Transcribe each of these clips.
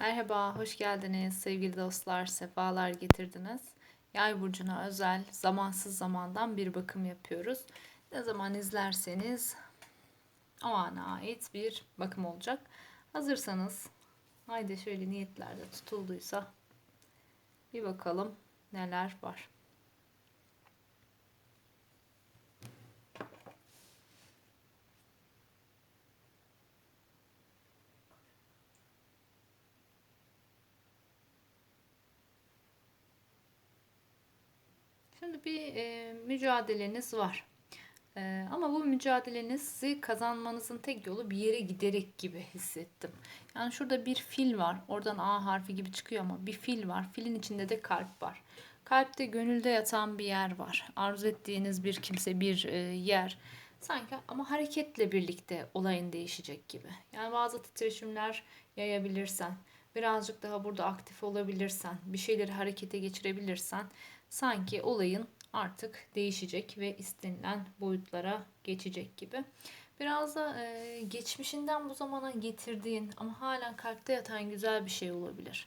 Merhaba, hoş geldiniz sevgili dostlar, sefalar getirdiniz. Yay burcuna özel zamansız zamandan bir bakım yapıyoruz. Ne zaman izlerseniz o ana ait bir bakım olacak. Hazırsanız haydi şöyle niyetlerde tutulduysa bir bakalım neler var. Şimdi bir e, mücadeleniz var. E, ama bu mücadelenizi kazanmanızın tek yolu bir yere giderek gibi hissettim. Yani şurada bir fil var. Oradan A harfi gibi çıkıyor ama bir fil var. Filin içinde de kalp var. Kalpte gönülde yatan bir yer var. Arzu ettiğiniz bir kimse, bir e, yer. Sanki ama hareketle birlikte olayın değişecek gibi. Yani bazı titreşimler yayabilirsen, birazcık daha burada aktif olabilirsen, bir şeyleri harekete geçirebilirsen sanki olayın artık değişecek ve istenilen boyutlara geçecek gibi. Biraz da e, geçmişinden bu zamana getirdiğin ama halen kalpte yatan güzel bir şey olabilir.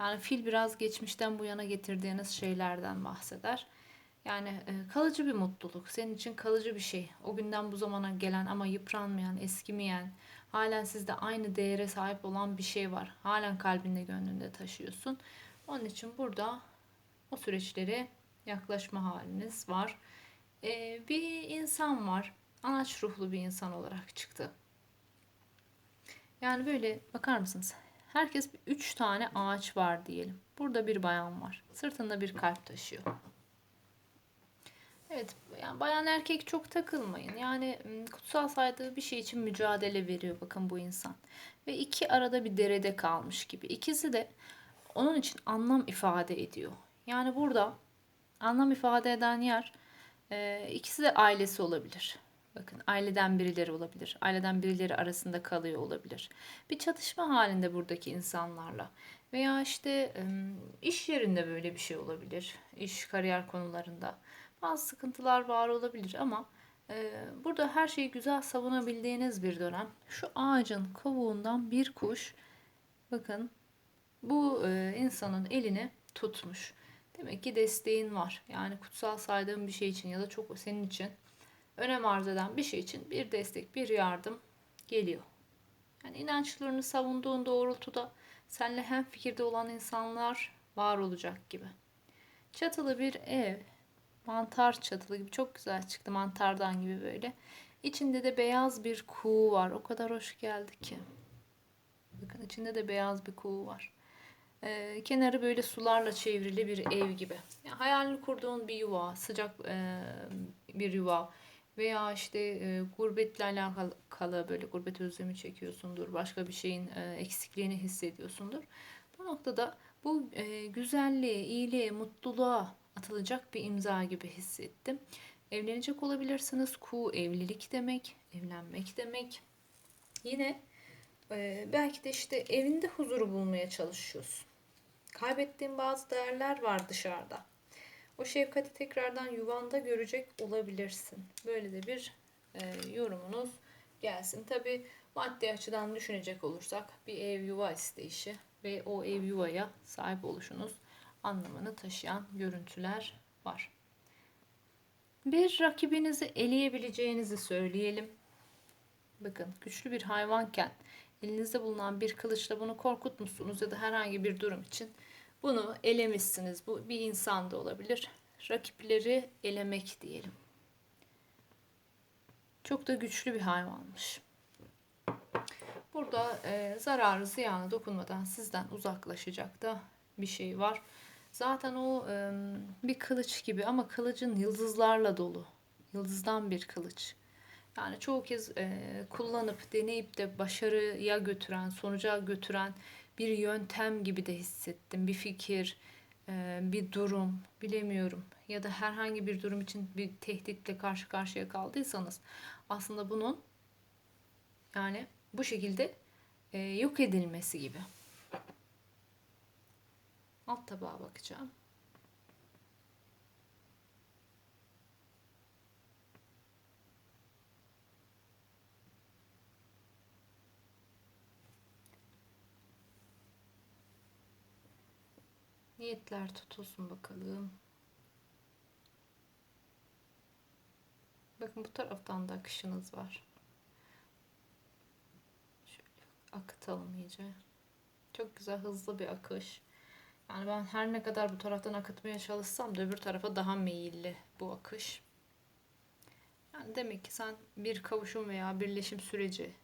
Yani fil biraz geçmişten bu yana getirdiğiniz şeylerden bahseder. Yani e, kalıcı bir mutluluk, senin için kalıcı bir şey. O günden bu zamana gelen ama yıpranmayan, eskimeyen, halen sizde aynı değere sahip olan bir şey var. Halen kalbinde, gönlünde taşıyorsun. Onun için burada o süreçlere yaklaşma haliniz var. Ee, bir insan var. Anaç ruhlu bir insan olarak çıktı. Yani böyle bakar mısınız? Herkes üç tane ağaç var diyelim. Burada bir bayan var. Sırtında bir kalp taşıyor. Evet, yani bayan erkek çok takılmayın. Yani kutsal saydığı bir şey için mücadele veriyor bakın bu insan. Ve iki arada bir derede kalmış gibi. İkisi de onun için anlam ifade ediyor. Yani burada anlam ifade eden yer e, ikisi de ailesi olabilir. Bakın aileden birileri olabilir. Aileden birileri arasında kalıyor olabilir. Bir çatışma halinde buradaki insanlarla. Veya işte iş yerinde böyle bir şey olabilir. İş, kariyer konularında. Bazı sıkıntılar var olabilir ama e, burada her şeyi güzel savunabildiğiniz bir dönem. Şu ağacın kovuğundan bir kuş bakın bu e, insanın elini tutmuş. Demek ki desteğin var. Yani kutsal saydığın bir şey için ya da çok senin için önem arz eden bir şey için bir destek, bir yardım geliyor. Yani inançlarını savunduğun doğrultuda seninle hem fikirde olan insanlar var olacak gibi. Çatılı bir ev, mantar çatılı gibi çok güzel çıktı mantardan gibi böyle. İçinde de beyaz bir kuğu var. O kadar hoş geldi ki. Bakın içinde de beyaz bir kuğu var. E, kenarı böyle sularla çevrili bir ev gibi. Yani hayalini kurduğun bir yuva, sıcak e, bir yuva veya işte e, gurbetle alakalı böyle gurbet özlemi çekiyorsundur. Başka bir şeyin e, eksikliğini hissediyorsundur. Bu noktada bu e, güzelliğe, iyiliğe, mutluluğa atılacak bir imza gibi hissettim. Evlenecek olabilirsiniz. Ku evlilik demek, evlenmek demek. Yine e, belki de işte evinde huzuru bulmaya çalışıyorsun. Kaybettiğin bazı değerler var dışarıda. O şefkati tekrardan yuvanda görecek olabilirsin. Böyle de bir e, yorumunuz gelsin. Tabi maddi açıdan düşünecek olursak bir ev yuva isteyişi ve o ev yuvaya sahip oluşunuz anlamını taşıyan görüntüler var. Bir rakibinizi eleyebileceğinizi söyleyelim. Bakın güçlü bir hayvanken elinizde bulunan bir kılıçla bunu korkutmuşsunuz ya da herhangi bir durum için bunu elemişsiniz. Bu bir insan da olabilir. Rakipleri elemek diyelim. Çok da güçlü bir hayvanmış. Burada e, zararı ziyanı dokunmadan sizden uzaklaşacak da bir şey var. Zaten o e, bir kılıç gibi ama kılıcın yıldızlarla dolu. Yıldızdan bir kılıç. Yani çoğu kez e, kullanıp deneyip de başarıya götüren, sonuca götüren bir yöntem gibi de hissettim. Bir fikir, e, bir durum, bilemiyorum. Ya da herhangi bir durum için bir tehditle karşı karşıya kaldıysanız aslında bunun yani bu şekilde e, yok edilmesi gibi. Alt tabağa bakacağım. Niyetler tutulsun bakalım. Bakın bu taraftan da akışınız var. Şöyle akıtalım iyice. Çok güzel hızlı bir akış. Yani ben her ne kadar bu taraftan akıtmaya çalışsam da öbür tarafa daha meyilli bu akış. Yani demek ki sen bir kavuşum veya birleşim süreci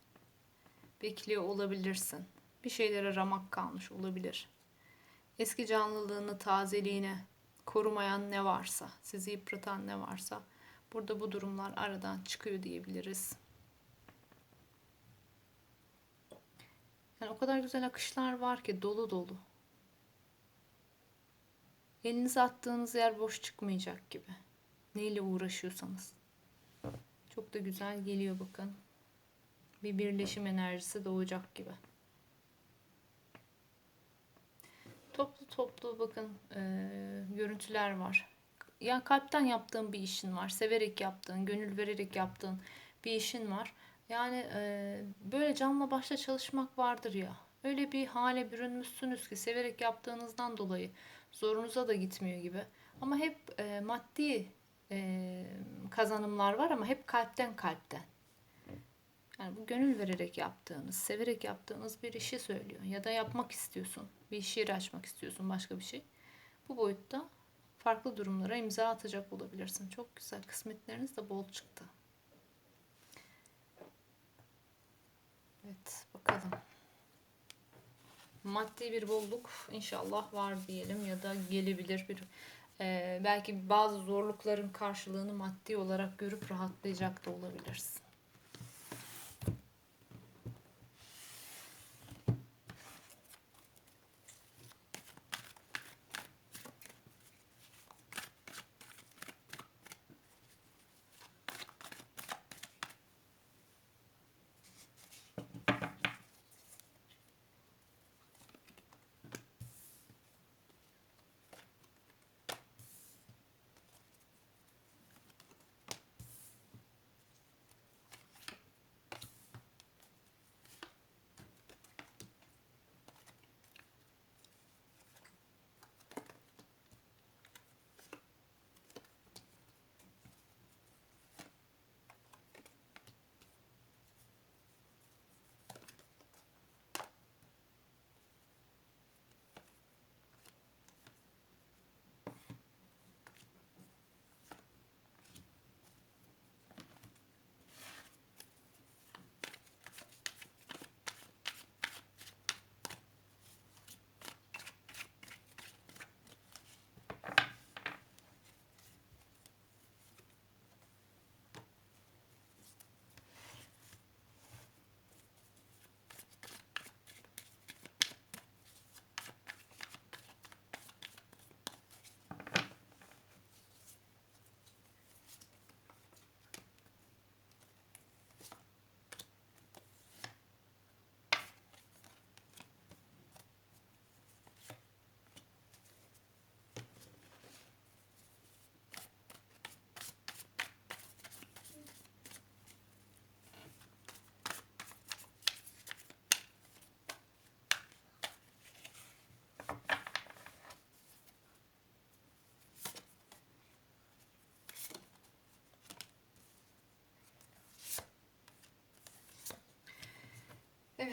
bekliyor olabilirsin. Bir şeylere ramak kalmış olabilir. Eski canlılığını, tazeliğini korumayan ne varsa, sizi yıpratan ne varsa burada bu durumlar aradan çıkıyor diyebiliriz. Yani o kadar güzel akışlar var ki dolu dolu. Elinizi attığınız yer boş çıkmayacak gibi. Neyle uğraşıyorsanız. Çok da güzel geliyor bakın. Bir birleşim enerjisi doğacak gibi. Toplu toplu bakın e, görüntüler var. Ya kalpten yaptığın bir işin var. Severek yaptığın, gönül vererek yaptığın bir işin var. Yani e, böyle canla başla çalışmak vardır ya. Öyle bir hale bürünmüşsünüz ki severek yaptığınızdan dolayı zorunuza da gitmiyor gibi. Ama hep e, maddi e, kazanımlar var ama hep kalpten kalpten. Yani bu gönül vererek yaptığınız, severek yaptığınız bir işi söylüyor. Ya da yapmak istiyorsun. Bir yeri açmak istiyorsun, başka bir şey. Bu boyutta farklı durumlara imza atacak olabilirsin. Çok güzel. Kısmetleriniz de bol çıktı. Evet, bakalım. Maddi bir bolluk inşallah var diyelim ya da gelebilir bir e, belki bazı zorlukların karşılığını maddi olarak görüp rahatlayacak da olabilirsin.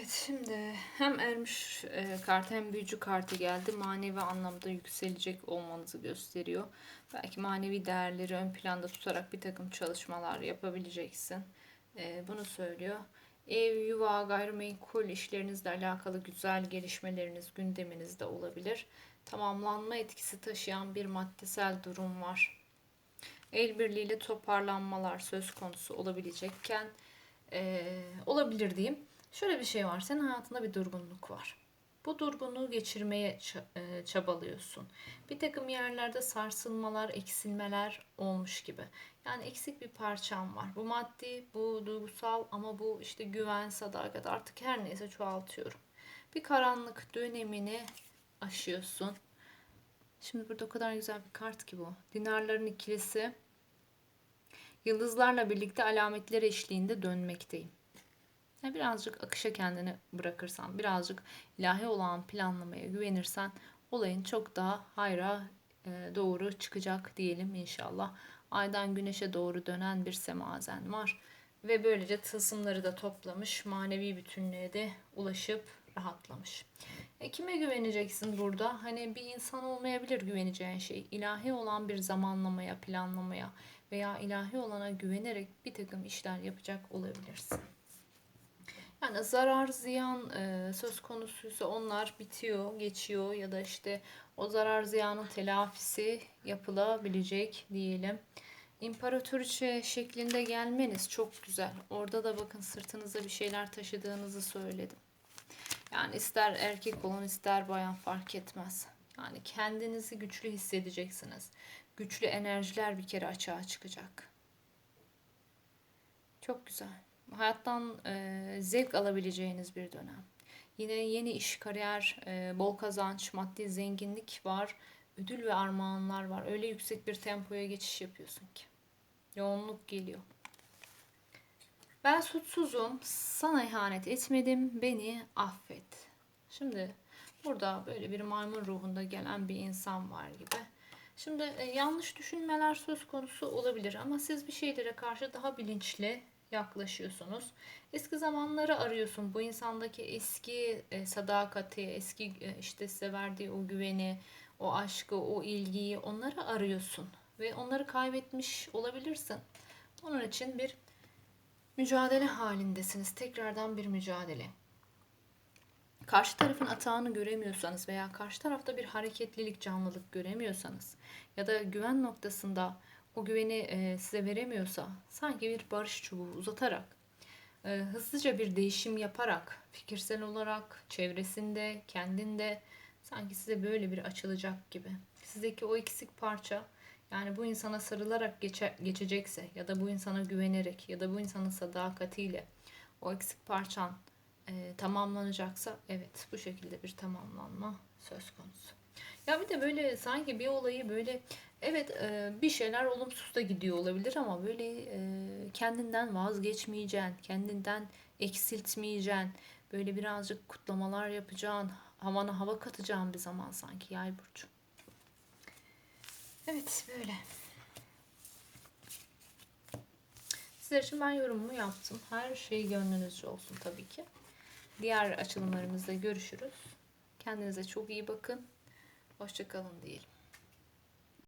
Evet şimdi hem ermiş e, kartı hem büyücü kartı geldi. Manevi anlamda yükselecek olmanızı gösteriyor. Belki manevi değerleri ön planda tutarak bir takım çalışmalar yapabileceksin. E, bunu söylüyor. Ev, yuva, gayrimenkul işlerinizle alakalı güzel gelişmeleriniz gündeminizde olabilir. Tamamlanma etkisi taşıyan bir maddesel durum var. El birliğiyle toparlanmalar söz konusu olabilecekken e, olabilir diyeyim. Şöyle bir şey var. Senin hayatında bir durgunluk var. Bu durgunluğu geçirmeye e, çabalıyorsun. Bir takım yerlerde sarsılmalar, eksilmeler olmuş gibi. Yani eksik bir parçam var. Bu maddi, bu duygusal ama bu işte güven, sadakat artık her neyse çoğaltıyorum. Bir karanlık dönemini aşıyorsun. Şimdi burada o kadar güzel bir kart ki bu. Dinarların ikilisi. Yıldızlarla birlikte alametler eşliğinde dönmekteyim. Yani birazcık akışa kendini bırakırsan, birazcık ilahi olan planlamaya güvenirsen olayın çok daha hayra e, doğru çıkacak diyelim inşallah. Aydan güneşe doğru dönen bir semazen var. Ve böylece tılsımları da toplamış, manevi bütünlüğe de ulaşıp rahatlamış. E kime güveneceksin burada? Hani bir insan olmayabilir güveneceğin şey. İlahi olan bir zamanlamaya, planlamaya veya ilahi olana güvenerek bir takım işler yapacak olabilirsin. Yani zarar, ziyan e, söz konusuysa onlar bitiyor, geçiyor ya da işte o zarar ziyanın telafisi yapılabilecek diyelim. İmparatoriçe şeklinde gelmeniz çok güzel. Orada da bakın sırtınızda bir şeyler taşıdığınızı söyledim. Yani ister erkek olun ister bayan fark etmez. Yani kendinizi güçlü hissedeceksiniz. Güçlü enerjiler bir kere açığa çıkacak. Çok güzel. Hayattan e, zevk alabileceğiniz bir dönem. Yine yeni iş, kariyer, e, bol kazanç, maddi zenginlik var. Ödül ve armağanlar var. Öyle yüksek bir tempoya geçiş yapıyorsun ki. Yoğunluk geliyor. Ben suçsuzum, sana ihanet etmedim, beni affet. Şimdi burada böyle bir maymun ruhunda gelen bir insan var gibi. Şimdi e, yanlış düşünmeler söz konusu olabilir ama siz bir şeylere karşı daha bilinçli yaklaşıyorsunuz. Eski zamanları arıyorsun. Bu insandaki eski e, sadakati, eski e, işte size verdiği o güveni, o aşkı, o ilgiyi onları arıyorsun ve onları kaybetmiş olabilirsin. Onun için bir mücadele halindesiniz. Tekrardan bir mücadele. Karşı tarafın atağını göremiyorsanız veya karşı tarafta bir hareketlilik, canlılık göremiyorsanız ya da güven noktasında o güveni e, size veremiyorsa sanki bir barış çubuğu uzatarak e, hızlıca bir değişim yaparak fikirsel olarak çevresinde, kendinde sanki size böyle bir açılacak gibi. Sizdeki o eksik parça yani bu insana sarılarak geçe, geçecekse ya da bu insana güvenerek ya da bu insanın sadakatiyle o eksik parçan e, tamamlanacaksa evet bu şekilde bir tamamlanma söz konusu. Ya bir de böyle sanki bir olayı böyle evet e, bir şeyler olumsuz da gidiyor olabilir ama böyle e, kendinden vazgeçmeyeceksin, kendinden eksiltmeyeceksin. Böyle birazcık kutlamalar yapacaksın, havana hava katacağın bir zaman sanki yay burcu. Evet böyle. Sizler için ben yorumumu yaptım. Her şey gönlünüzce olsun tabii ki. Diğer açılımlarımızda görüşürüz. Kendinize çok iyi bakın. Hoşçakalın diyelim.